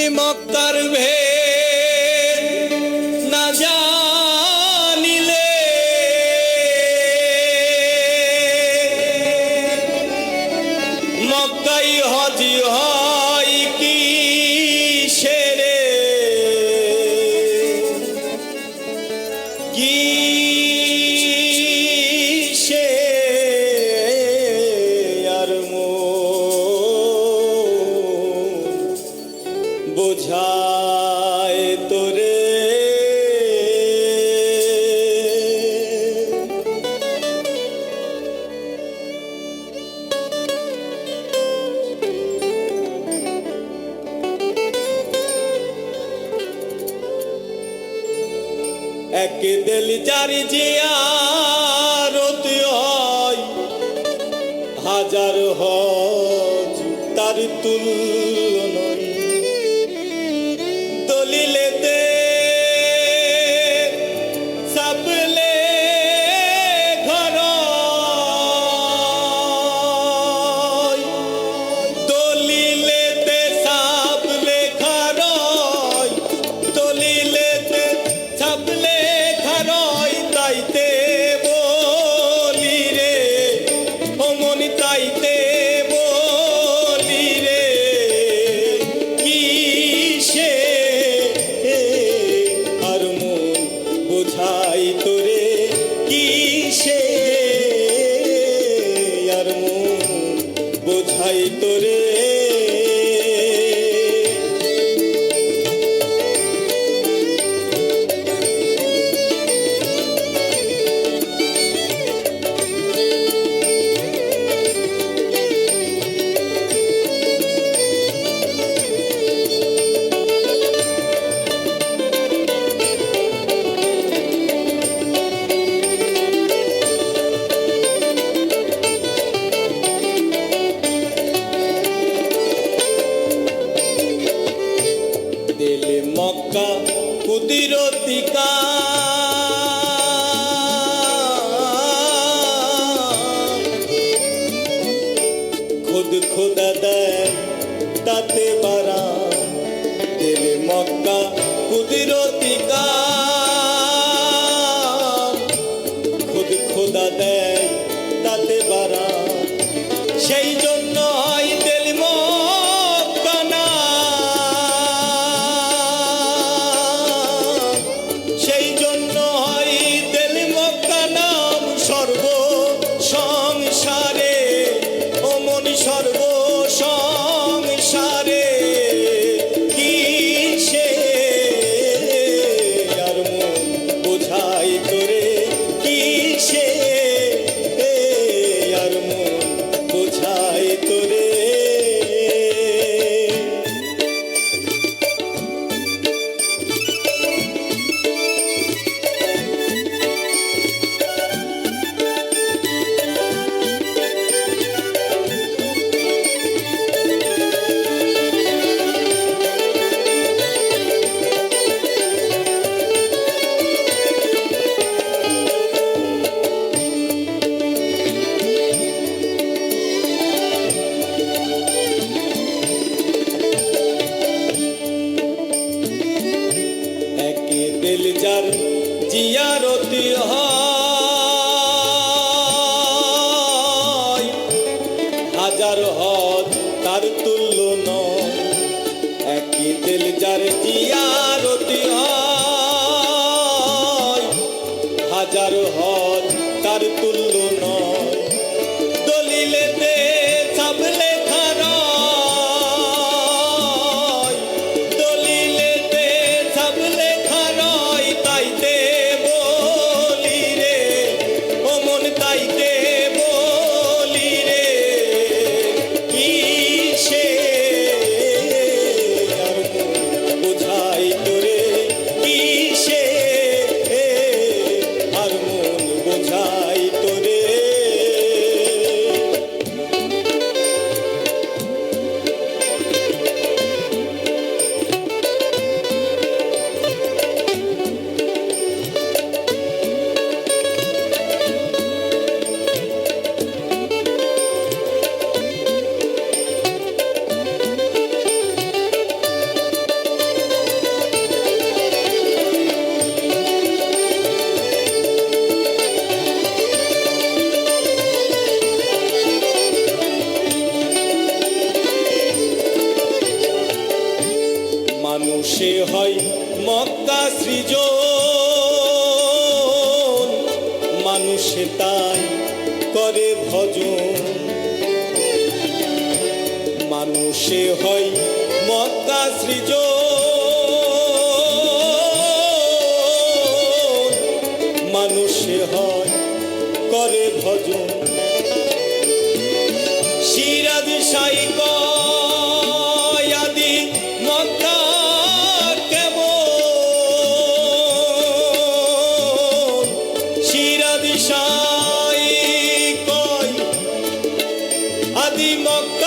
দিল্লি মক্কার ভে না জানিলে। মক্কাই হজি হয় এক দেল চারি জিয়া হয়। হাজার হজ তার তুল বোঝাই তোরে। খোদা মানুষে হয় মক্কা সৃজন। মানুষে তাই করে ভজন। মানুষে হয় মক্কা সৃজন। মানুষে হয় করে ভজন। শিরাদ সাই అది మొక్క